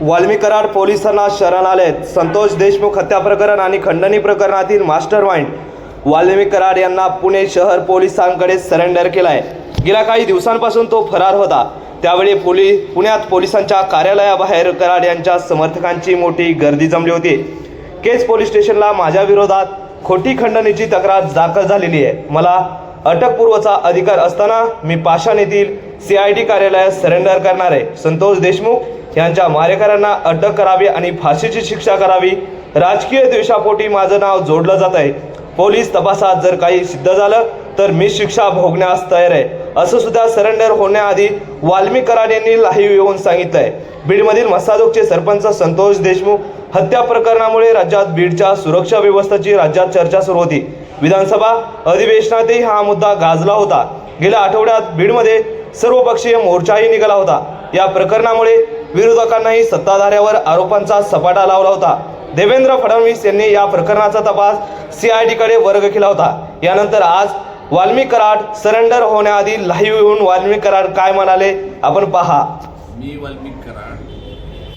वाल्मी कराड पोलिसांना शरण आलेत. संतोष देशमुख हत्या प्रकरण आणि खंडणी प्रकरणातील मास्टर माइंड वाल्मी कराड यांना पुणे शहर पोलिसांकडे सरेंडर केला आहे गेल्या काही दिवसांपासून तो फरार होता. त्यावेळी पोलीस पुण्यात पोलिसांच्या कार्यालयाबाहेर कराड यांच्या समर्थकांची मोठी गर्दी जमली होती. केज पोलीस स्टेशनला माझ्या विरोधात खोटी खंडणीची तक्रार दाखल झालेली आहे. मला अटकपूर्वचा अधिकार असताना मी पाषाण येथील सी आय डी कार्यालयात सरेंडर करणार आहे. संतोष देशमुख यांच्या मारेकऱ्यांना अटक करावी आणि फाशीची शिक्षा करावी. राजकीय द्वेषापोटी माझं नाव जोडलं जात आहे. पोलीस तपासात जर काही सिद्ध झालं तर मी शिक्षा भोगण्यास तयार आहे. असं सुद्धा सरेंडर होण्याआधी वाल्मीकराड यांनी लाईव्ह येऊन सांगितलंय. बीडमधील मसादोगचे सरपंच संतोष देशमुख हत्या प्रकरणामुळे राज्यात बीडच्या सुरक्षा व्यवस्थेची राज्यात चर्चा सुरू होती. विधानसभा अधिवेशनातही हा मुद्दा गाजला होता. गेल्या आठवड्यात बीडमध्ये सर्वपक्षीय मोर्चाही निघाला होता. या प्रकरणामुळे विरोधकांनाही सत्ताधाऱ्यावर आरोपांचा सपाटा लावला होता. देवेंद्र फडणवीस यांनी या प्रकरणाचा तपास सीआयडीकडे वर्ग केला होता. यानंतर आज वाल्मी कराड सरेंडर होण्याआधी लाईव्ह येऊन वाल्मी कराड काय म्हणाले? आपण पहा. मी वाल्मी कराड.